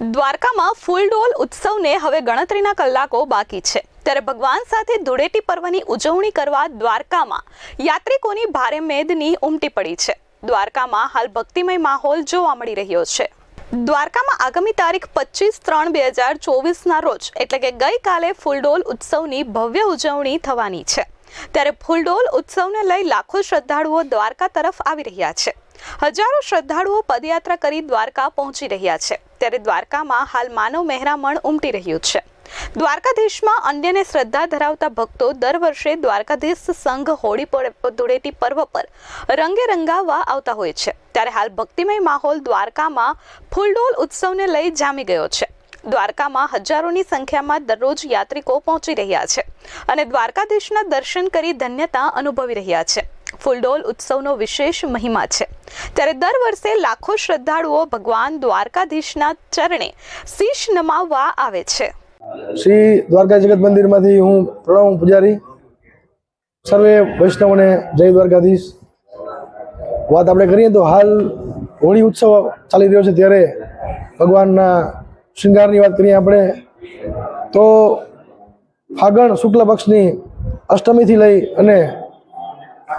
દ્વારકામાં ફૂલડોલ ઉત્સવને હવે ગણતરીના કલાકો બાકી છે. ત્યારે ભગવાન સાથે ધૂળેટી પર્વની ઉજવણી કરવા દ્વારકામાં યાત્રિકોની ભારે મેદની ઉમટી પડી છે. દ્વારકામાં હાલ ભક્તિમય માહોલ જોવા મળી રહ્યો છે. દ્વારકામાં આગામી તારીખ પચીસ ત્રણ બે હજાર ચોવીસના રોજ, એટલે કે ગઈકાલે ફૂલડોલ ઉત્સવની ભવ્ય ઉજવણી થવાની છે. ત્યારે ફૂલડોલ ઉત્સવને લઈ લાખો શ્રદ્ધાળુઓ દ્વારકા તરફ આવી રહ્યા છે. હજારો શ્રદ્ધાળુઓ પદયાત્રા કરી દ્વારકા પહોંચી રહ્યા છે. ત્યારે દ્વારકામાં હાલ માનવ મહેરામણ ઉમટી રહ્યું છે. દ્વારકાધીશમાં અન્યને શ્રદ્ધા ધરાવતા ભક્તો દર વર્ષે દ્વારકાધીશ સંઘ હોળી ધૂળેટી પર્વ પર રંગે રંગાવવા આવતા હોય છે. ત્યારે હાલ ભક્તિમય માહોલ દ્વારકામાં ફૂલડોલ ઉત્સવને લઈ જામી ગયો છે. દ્વારકામાં હજારોની સંખ્યામાં દરરોજ યાત્રિકો પહોંચી રહ્યા છે અને દ્વારકાધીશના દર્શન કરી ધન્યતા અનુભવી રહ્યા છે. ફૂલડોલ ઉત્સવનો વિશેષ મહિમા છે. ત્યારે દર વર્ષે લાખો શ્રદ્ધાળુઓ ભગવાન દ્વારકાધીશના ચરણે શીશ નમાવવા આવે છે. શ્રી દ્વારકા જગત મંદિરમાંથી હું પ્રણવ પૂજારી, સર્વે વૈષ્ણવને જય દ્વારકાધીશ. વાત આપણે કરીએ તો હાલ હોળી ઉત્સવ ચાલી રહ્યો છે ત્યારે ભગવાનના શૃંગારની વાત કરીએ આપણે, તો ફાગણ શુક્લ પક્ષની અષ્ટમીથી લઈ અને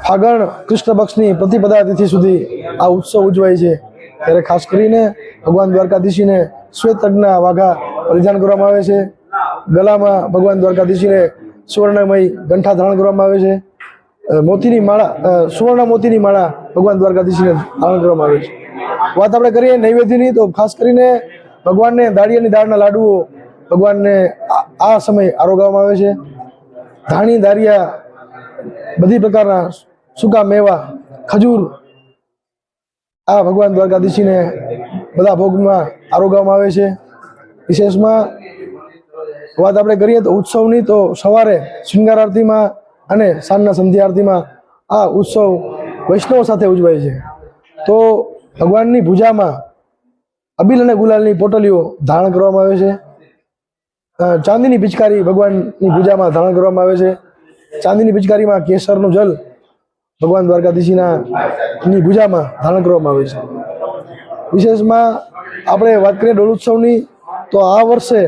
ફાગણ કૃષ્ણ પક્ષની પ્રતિપદા તિથિ સુધી આ ઉત્સવ ઉજવાય છે. ત્યારે ખાસ કરીને ભગવાન દ્વારકાધીશીને શ્વેત તજના વાઘા પરિધાન કરવામાં આવે છે. ગલામાં ભગવાન દ્વારકાધીશીને સુવર્ણમય ગંઠા ધારણ કરવામાં આવે છે. મોતીની માળા સુવર્ણ મોતીની માળા ભગવાન દ્વારકાધીશીને ધારણ કરવામાં આવે છે. વાત આપણે કરીએ નૈવેદ્યની, તો ખાસ કરીને ભગવાનને દાળિયાની દાળના લાડુઓ ભગવાનને આ- સમય આરોગવામાં આવે છે. ધાણી, દારિયા બધી પ્રકારના સૂકા મેવા, ખજૂર, આ ભગવાન દ્વારકાધીશીને બધા ભોગમાં આરોગવામાં આવે છે. વિશેષમાં વાત આપણે કરીએ તો ઉત્સવની તો સવારે શૃંગાર આરતીમાં અને સાંજના સંધ્યા આરતીમાં આ ઉત્સવ વૈષ્ણવ સાથે ઉજવાય છે. તો ભગવાનની પૂજામાં અબીલ અને ગુલાલની પોટલીઓ ધારણ કરવામાં આવે છે. ચાંદીની પિચકારી ભગવાનની પૂજામાં ધારણ કરવામાં આવે છે. ચાંદીની પિચકારીમાં કેસરનું જલ ભગવાન દ્વારકાધીશીના ની પૂજામાં ધારણ કરવામાં આવે છે. વિશેષમાં આપણે વાત કરીએ ડોલ ઉત્સવની, તો આ વર્ષે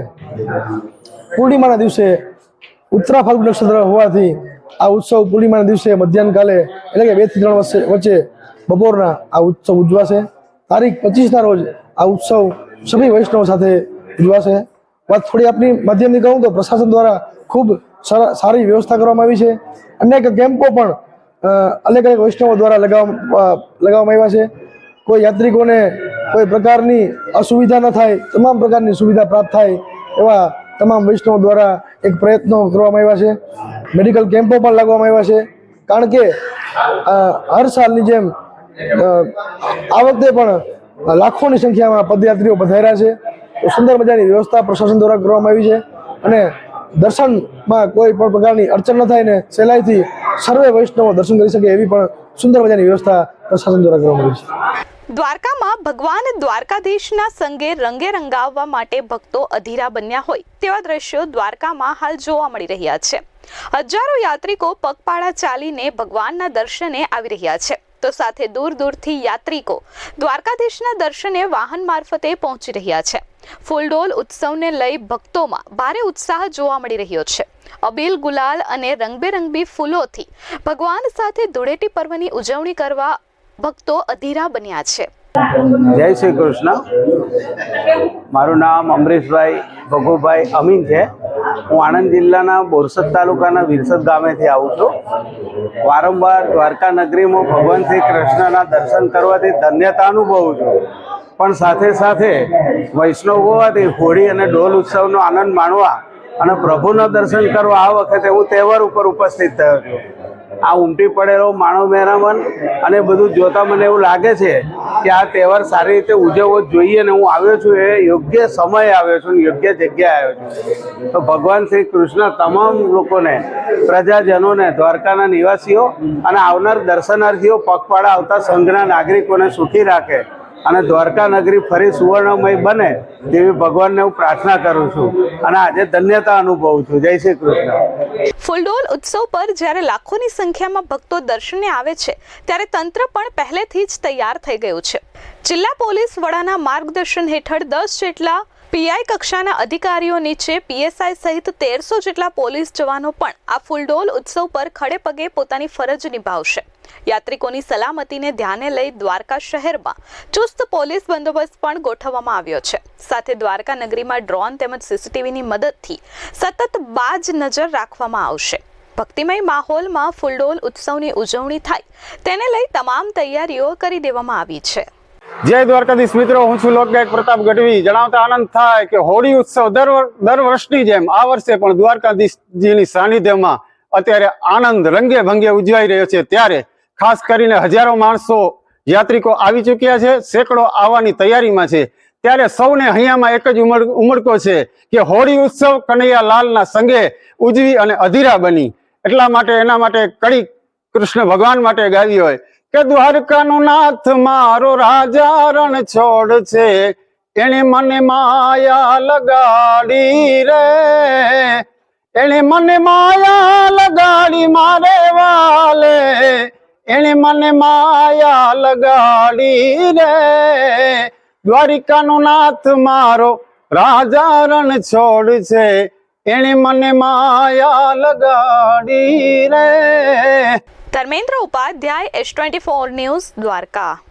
પૂર્ણિમાના દિવસે ઉત્તરા ફાલ્ગુ નક્ષત્ર હોવાથી આ ઉત્સવ પૂર્ણિમાના દિવસે મધ્યાહન કાલે એટલે કે બેથી ત્રણ વચ્ચે બપોરના આ ઉત્સવ ઉજવાશે. તારીખ પચીસના રોજ આ ઉત્સવ સભી વૈષ્ણવ સાથે ઉજવાશે. વાત થોડી આપની માધ્યમથી કહું તો પ્રશાસન દ્વારા ખૂબ સર- વ્યવસ્થા કરવામાં આવી છે. અનેક કેમ્પો પણ અલગ અલગ વૈષ્ણવો દ્વારા લગાવવા લગાવવામાં આવ્યા છે. કોઈ યાત્રિકોને કોઈ પ્રકારની અસુવિધા ન થાય, તમામ પ્રકારની સુવિધા પ્રાપ્ત થાય એવા તમામ વૈષ્ણવો દ્વારા એક પ્રયત્નો કરવામાં આવ્યા છે. મેડિકલ કેમ્પો પણ લાગવામાં આવ્યા છે. કારણ કે હર સાલની જેમ આ વખતે પણ લાખોની સંખ્યામાં પદયાત્રીઓ પધાર્યા છે. સુંદર મજાની વ્યવસ્થા પ્રશાસન દ્વારા કરવામાં આવી છે અને દર્શનમાં કોઈ પણ પ્રકારની અડચણ ન થાય ને સહેલાઈથી સર્વે વૈષ્ણવો દર્શન કરી શકે એવી પણ સુંદર મજાની વ્યવસ્થા પ્રશાસન દ્વારા કરવામાં આવી છે. દ્વારકામાં ભગવાન દ્વારકાધીશના સંગે રંગે રંગાવવા માટે ભક્તો અધીરા બન્યા હોય તેવા દ્રશ્યો દ્વારકામાં હાલ જોવા મળી રહ્યા છે. હજારો યાત્રિકો પગપાળા ચાલીને ભગવાનના દર્શને આવી રહ્યા છે. તો સાથે દૂર દૂરથી યાત્રિકો દ્વારકાધીશના દર્શને વાહન મારફતે પહોંચી રહ્યા છે. ફૂલડોલ ઉત્સવને લઈ ભક્તોમાં ભારે ઉત્સાહ જોવા મળી રહ્યો છે. અબીલ ગુલાલ અને રંગબેરંગી ફૂલોથી ભગવાન સાથે ધૂળેટી પર્વની ઉજવણી કરવા ભક્તો અધીરા બન્યા છે. જય શ્રી કૃષ્ણ. મારું નામ અમરીશભાઈ ભગુભાઈ અમીન છે. હું આણંદ જિલ્લાના બોરસદ તાલુકાના વિરસદ ગામેથી આવું છું. વારંવાર દ્વારકા નગરીમાં ભગવાન શ્રી કૃષ્ણના દર્શન કરવાથી ધન્યતા અનુભવું છું. પણ સાથે સાથે વૈષ્ણવ હોવાથી હોળી અને ઢોલ ઉત્સવનો આનંદ માણવા અને પ્રભુના દર્શન કરવા આ વખતે હું તહેવાર ઉપર ઉપસ્થિત થયો છું. આ ઉમટી પડેલો માણો મહેરામન અને બધું જોતા મને એવું લાગે છે કે આ તહેવાર સારી રીતે ઉજવવો જોઈએ ને હું આવ્યો છું એ યોગ્ય સમયે આવ્યો છું યોગ્ય જગ્યાએ આવ્યો છું. તો ભગવાન શ્રી કૃષ્ણ તમામ લોકોને, પ્રજાજનોને, દ્વારકાના નિવાસીઓ અને આવનાર દર્શનાર્થીઓ, પગપાળા આવતા સંઘના નાગરિકોને સુખી રાખે. અને દ્વારકા નગરી ફરી સુવર્ણમય બને તેવી ભગવાનને હું પ્રાર્થના કરું છું. અને આજે ધન્યતા અનુભવું છું. જય શ્રી કૃષ્ણ. ફૂલડોલ ઉત્સવ પર જ્યારે લાખોની સંખ્યામાં ભક્તો દર્શને આવે છે, ત્યારે તંત્ર પણ પહેલેથી જ તૈયાર થઈ ગયું છે. જિલ્લા પોલીસ વડાના માર્ગદર્શન હેઠળ દસ જેટલા પીઆઈ કક્ષાના અધિકારીઓ નીચે પીએસઆઈ સહિત તેરસો જેટલા પોલીસ જવાનો પણ આ ફૂલડોલ ઉત્સવ પર ખડે પગે પોતાની ફરજ નિભાવશે. યાત્રિકોની સલામતીને ધ્યાને લઈ દ્વારકા શહેરમાં ચુસ્ત પોલીસ બંદોબસ્ત પણ ગોઠવવામાં આવ્યો છે. સાથે દ્વારકા નગરીમાં ડ્રોન તેમજ સીસીટીવીની મદદથી સતત બાજ નજર રાખવામાં આવશે. ભક્તિમય માહોલમાં ફૂલડોલ ઉત્સવની ઉજવણી થાય. તેને લઈ તમામ તૈયારીઓ કરી દેવામાં આવી છે. જય દ્વારકાધીશ મિત્રો, હું છું લોકગાયક પ્રતાપ ગઢવી. જણાવતા આનંદ થાય કે હોળી ઉત્સવ દર દર વર્ષની જેમ આ વર્ષે પણ દ્વારકાધીશજીની સાનિધ્યમાં અત્યારે આનંદ રંગે ભંગે ઉજવાઈ રહ્યો છે. ત્યારે ખાસ કરીને હજારો માણસો યાત્રિકો આવી ચૂક્યા છે, સેંકડો આવવાની તૈયારીમાં છે. ત્યારે સૌને અહીંયામાં એક જ ઉમળ ઉમળકો છે કે હોળી ઉત્સવ કનૈયા લાલના સંગે ઉજવી અને અધીરા બની. એટલા માટે એના માટે કડી કૃષ્ણ ભગવાન માટે ગાવી હોય કે દ્વારકાનું નાથ મારો રાજા રણ છોડ છે એને મને માયા લગાડી રે. એને મને માયા લગાડી મારે વાલે. એને મને માયા લગાડી રે. દ્વારિકાનું નાથ મારો રાજા રણ છોડ છે. એને મને માયા લગાડી રે. Dharmendra Upadhyay S twenty four news, Dwarka.